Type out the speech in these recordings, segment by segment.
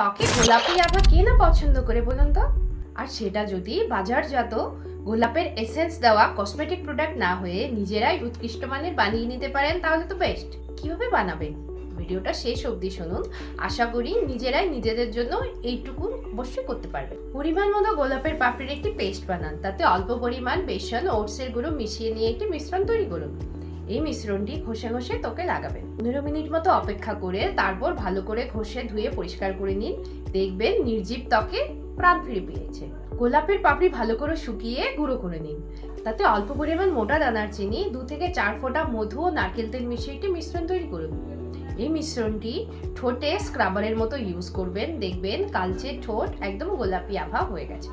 ত্বকে গোলাপি আভা কে না পছন্দ করে বলুন তো? আর সেটা যদি বাজারজাত গোলাপের এসেন্স দেওয়া কসমেটিক প্রোডাক্ট না হয়ে নিজেরাই উৎকৃষ্ট মানের বানিয়ে নিতে পারেন, তাহলে তো বেস্ট কীভাবে বানাবেন? ভিডিওটা শেষ অবধি শুনুন। আশা করি নিজেরাই নিজেদের জন্য এইটুকু অবশ্যই করতে পারবেন। পরিমাণ মতো গোলাপের পাপড়ির একটি পেস্ট বানান। তাতে অল্প পরিমাণ বেসন ওটসের গুঁড়ো মিশিয়ে নিয়ে একটি মিশ্রণ তৈরি করুন। এই মিশ্রণটি ঘষে ঘষে ত্বকে লাগাবেন। পনেরো মিনিট মতো অপেক্ষা করে তারপর ভালো করে ঘষে ধুয়ে পরিষ্কার করে নিন। দেখবেন নির্জীব ত্বকে প্রাণ ফিরে পেয়েছে। গোলাপের পাপড়ি ভালো করে শুকিয়ে গুঁড়ো করে নিন। তাতে অল্প পরিমাণ মোটা দানার চিনি, দু থেকে চার ফোঁটা মধু ও নারকেল তেল মিশিয়ে একটি মিশ্রণ তৈরি করুন এই মিশ্রণটি ঠোঁটে স্ক্রাবারের মতো ইউজ করবেন। দেখবেন কালচে ঠোঁট একদম গোলাপি আভা হয়ে গেছে।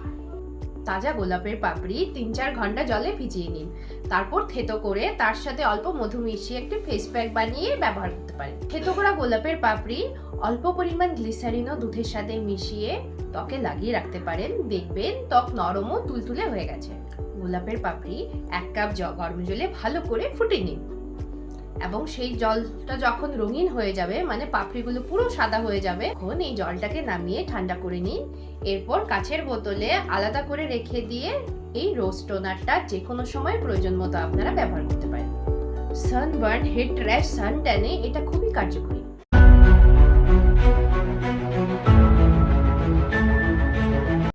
তাজা গোলাপের পাপড়ি তিন চার ঘণ্টা জলে ভিজিয়ে নিন। তারপর থেতো করে তার সাথে অল্প মধু মিশিয়ে একটি ফেস প্যাক বানিয়ে ব্যবহার করতে পারেন। থেতো করা গোলাপের পাপড়ি অল্প পরিমাণ গ্লিসারিন ও দুধের সাথে মিশিয়ে ত্বকে লাগিয়ে রাখতে পারেন। দেখবেন ত্বক নরম ও তুলতুলে হয়ে গেছে। গোলাপের পাপড়ি এক কাপ গরম জলে ভালো করে ফুটিয়ে নিন। এবং সেই জলটা যখন রঙিন হয়ে যাবে মানে পাপড়িগুলো পুরো সাদা হয়ে যাবে, তখন এই জলটাকে নামিয়ে ঠান্ডা করে নিন। এরপর কাছের বোতলে আলাদা করে রেখে দিয়ে এই রোজ টোনারটা যে কোনো সময় প্রয়োজন মতো আপনারা ব্যবহার করতে পারেন। সানবার্ন হিট র্যাশ সানট্যানে এটা খুবই কার্যকরী।